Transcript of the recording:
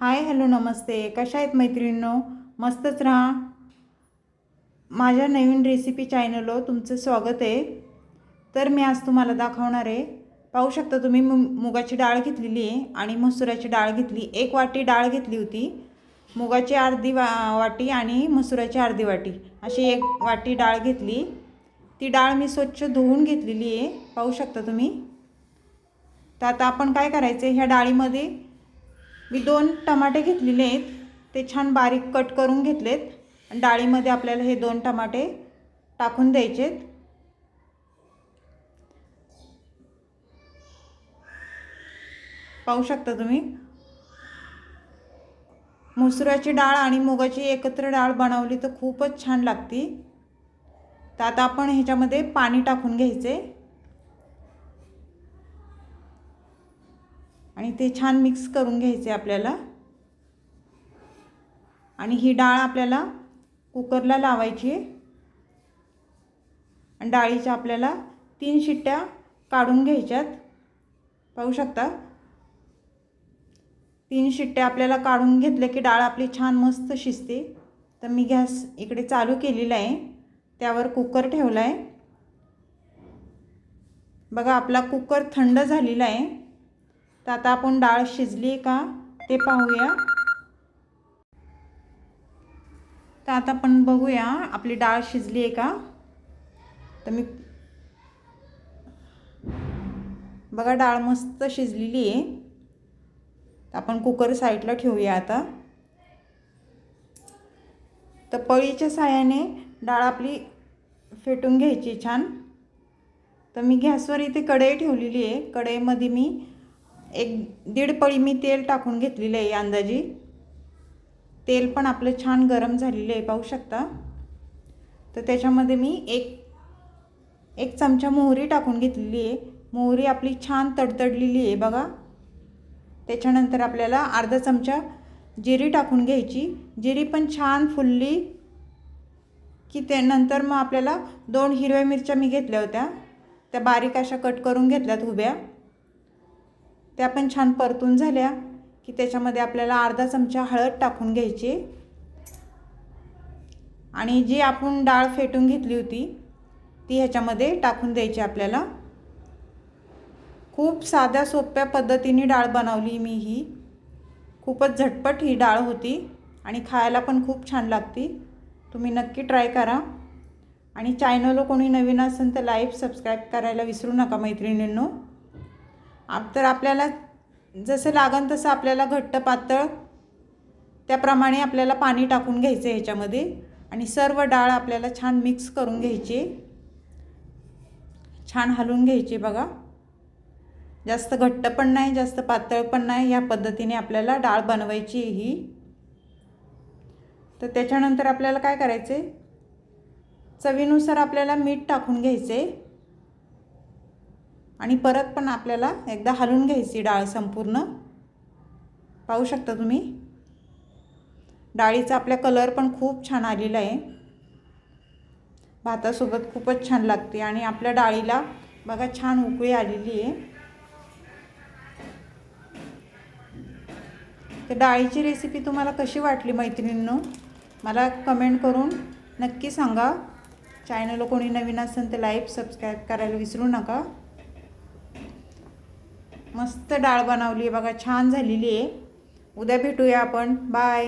Hi hello नमस्ते. कशा आहेत मैत्रिणींनो? मस्तच राहा. माझ्या नवीन रेसिपी चॅनलवर तुमचं स्वागत आहे. तर मी आज तुम्हाला दाखवणार आहे. पाहू शकता तुम्ही मु मुगाची डाळ घेतलेली आहे आणि मसुराची डाळ घेतली. एक वाटी डाळ घेतली होती. मुगाची अर्धी वा वाटी आणि मसुराची अर्धी वाटी. अशी एक वाटी डाळ घेतली. ती डाळ मी स्वच्छ धुवून घेतलेली आहे. पाहू शकता तुम्ही. तर आता आपण काय करायचं ह्या डाळीमध्ये मी दोन टमाटे घेतलेले आहेत. ते छान बारीक कट करून घेतलेत. आणि डाळीमध्ये आपल्याला हे दोन टमाटे टाकून द्यायचेत. पाहू शकता तुम्ही? मसुराची डाळ आणि मुगाची एकत्र डाळ बनवली तर खूपच छान लागती. तर आता आपण ह्याच्यामध्ये पाणी टाकून घ्यायचे. आणि ते छान मिक्स करून घ्यायचे आपल्याला. आणि ही डाळ आपल्याला कुकरला लावायची आहे. आणि डाळीच्या आपल्याला तीन शिट्ट्या काढून घ्यायच्यात. पाहू शकता? तीन शिट्ट्या आपल्याला काढून घेतल्या की डाळ आपली छान मस्त शिजते. तर मी गॅस इकडे चालू केलेला आहे. त्यावर कुकर ठेवला आहे. बघा आपला कुकर थंड झालेला आहे. तर आता आपण डाळ शिजली आहे का ते पाहूया. तर आता आपण बघूया आपली डाळ शिजली आहे का. तर मी बघा डाळ मस्त शिजलेली आहे. तर आपण कुकर साईडला ठेवूया आता. तर पळीच्या साह्याने डाळ आपली फेटून घ्यायची छान. तर मी गॅसवर इथे कढई ठेवलेली आहे. कढईमध्ये मी एक दीड पळी मी तेल टाकून घेतलेलं आहे अंदाजी. तेल पण आपलं छान गरम झालेलं आहे पाहू शकता. तर त्याच्यामध्ये मी एक एक चमचा मोहरी टाकून घेतलेली आहे. मोहरी आपली छान तडतडलेली आहे बघा. त्याच्यानंतर आपल्याला अर्धा चमचा जिरी टाकून घ्यायची. जिरी पण छान फुलली की त्यानंतर मग आपल्याला दोन हिरव्या मिरच्या मी घेतल्या होत्या. त्या बारीक अशा कट करून घेतल्यात उभ्या. त्या पण छान परतून झाल्या की त्याच्यामध्ये आपल्याला अर्धा चमचा हळद टाकून घ्यायची. आणि जी आपण डाळ फेटून घेतली होती ती ह्याच्यामध्ये टाकून द्यायची आपल्याला. खूप साध्या सोप्या पद्धतीने डाळ बनवली मी ही. खूपच झटपट ही डाळ होती आणि खायला पण खूप छान लागती. तुम्ही नक्की ट्राय करा. आणि चॅनलला कोणी नवीन असेल तर लाईव्ह सबस्क्राईब करायला विसरू नका मैत्रिणींनो. आप तर आपल्याला जसं लागन तसं आपल्याला घट्ट पातळ त्याप्रमाणे आपल्याला पाणी टाकून घ्यायचं ह्याच्यामध्ये. आणि सर्व डाळ आपल्याला छान मिक्स करून घ्यायची. छान हलवून घ्यायची बघा. जास्त घट्ट पण नाही जास्त पातळ पण नाही. या पद्धतीने आपल्याला डाळ बनवायची ही. तर त्याच्यानंतर आपल्याला काय करायचे चवीनुसार आपल्याला मीठ टाकून घ्यायचे आणि परत पण आपल्याला एकदा हलवून घ्यायची डाळ संपूर्ण. पाहू शकता तुम्ही? डाळीचा आपल्या कलर पण खूप छान आलेला आहे. भातासोबत खूपच छान लागते आणि आपल्या डाळीला बघा छान उकळी आलेली आहे. तर डाळीची रेसिपी तुम्हाला कशी वाटली मैत्रिणींनो? मला कमेंट करून नक्की सांगा. चॅनल कोणी नवीन असेल तर लाईक सबस्क्राईब करायला विसरू नका. मस्त डाळ बनवली आहे. बघा छान झालेली आहे. उद्या भेटूया आपण. बाय